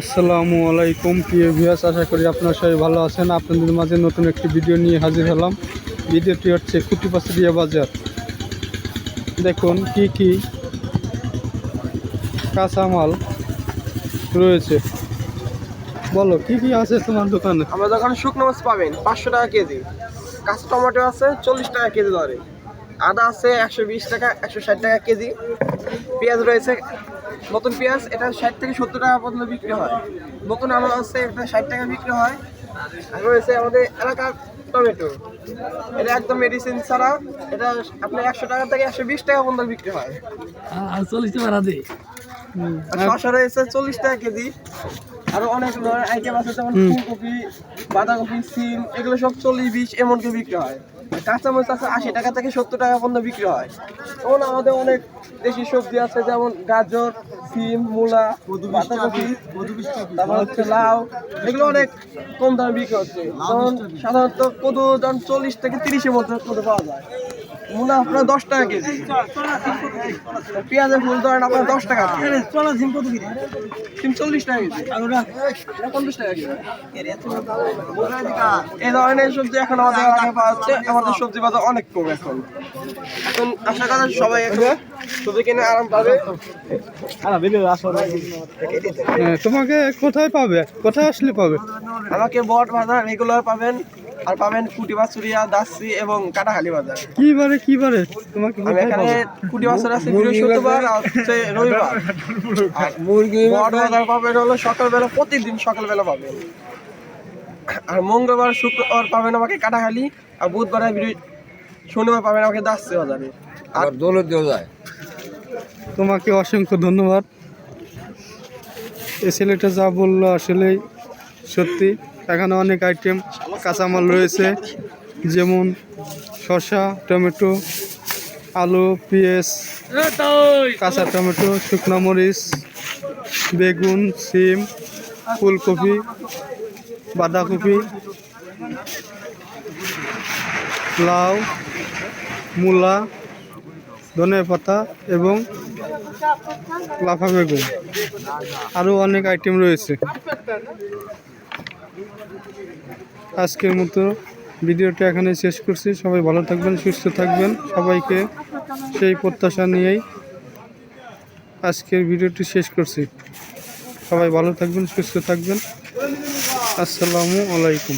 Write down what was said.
আসসালামু আলাইকুম, প্রিয় ভিউয়ার্স আশা করি আপনারা সবাই ভালো আছেন। আপনাদের মাঝে নতুন একটি ভিডিও নিয়ে হাজির হলাম। ভিডিওটি হচ্ছে কুটিপাসিয়া বাজার। দেখুন, কি কি কাঁচামাল রয়েছে। বলো, কি কি আছে তোমার দোকানে? আমার দোকানে শুকনো মাছ পাবেন, পাঁচশো টাকা কেজি। কাঁচা টমেটো আছে, চল্লিশ টাকা কেজি ধরে আদা আছে একশো বিশ টাকা একশো ষাট টাকা কেজি। পেঁয়াজ রয়েছে নতুন পেঁয়াজ এটা ষাট থেকে সত্তর টাকা পর্যন্ত বিক্রি হয়। নতুন আলু আছে এটা ষাট টাকা বিক্রি হয়। আর রয়েছে আমাদের এলাকার টমেটো। এটা একদম মেডিসিন ছাড়া এটা আপনার একশো টাকা থেকে একশো বিশ টাকা পর্যন্ত বিক্রি হয়। আর চল্লিশ টাকা শসা রয়েছে চল্লিশ টাকা কেজি। আরও অনেক ধরনের আইটেম আছে যেমন ফুলকপি বাঁধাকপি সিম এগুলো সব চল্লিশ বিশ এমনকি বিক্রি হয়। কাঁচামরিচ আছে আশি টাকা থেকে সত্তর টাকা পর্যন্ত বিক্রি হয়। যেমন আমাদের অনেক দেশি সবজি আছে, যেমন গাজর, সিম, মূলা, বাঁধাকপি, তারপর হচ্ছে লাউ, এগুলো অনেক কম দামে বিক্রি হচ্ছে। যেমন সাধারণত কদু যেমন চল্লিশ থেকে তিরিশের মধ্যে কদু পাওয়া যায়। মূলা আপনার দশ টাকা কেজি। পেঁয়াজের ফুল ধরেন আপনার দশ টাকা কেজি। চলো সিম কত সিম চল্লিশ টাকা কেজি। টাকা কেজি। এই ধরনের সবজি এখন আমাদের পাওয়া যাচ্ছে আমাদের সবজি বাজার অনেক কম এখন। এখন আশা করা সবাই এখন সবজি কিনে আরাম পাবে। হ্যাঁ, তোমাকে কোথায় পাবে? কোথায় আসলে পাবে? আমাকে বট বাজার রেগুলার পাবেন। আর পাবেন কুটি বাছুরিয়া দাসি এবং কাটাখালি বাজার। কি বারে কি বারে? তোমাকে আমি এখানে কুটি বাছুর আছে বৃহস্পতিবার আর হচ্ছে রবিবার। আর মুরগি বট বাজার পাবেন হলো সকালবেলা প্রতিদিন সকালবেলা পাবেন। আর মঙ্গলবার শুক্রবার পাবেন আমাকে কাটাখালি আর বুধবার শনিবার পাবেন আমাকে দাসি বাজারে। আর দৌলত দেওয়া যায়। তোমাকে অসংখ্য ধন্যবাদ। এই ছেলেটা যা বলল আসলেই সত্যি। এখানে অনেক আইটেম কাঁচামাল রয়েছে যেমন শসা টমেটো আলু পেঁয়াজ কাঁচা টমেটো শুকনো মরিচ বেগুন সিম ফুলকপি বাঁধাকপি, লাউ, মূলা, ধনে পাতা এবং লাফা বেগুন। আরও অনেক আইটেম রয়েছে। আজকের মতো ভিডিওটা এখানে শেষ করছি। সবাই ভালো থাকবেন, সুস্থ থাকবেন। সবাইকে সেই প্রত্যাশা নিয়েই আজকের ভিডিওটি শেষ করছি। সবাই ভালো থাকবেন, সুস্থ থাকবেন। আসসালামু আলাইকুম।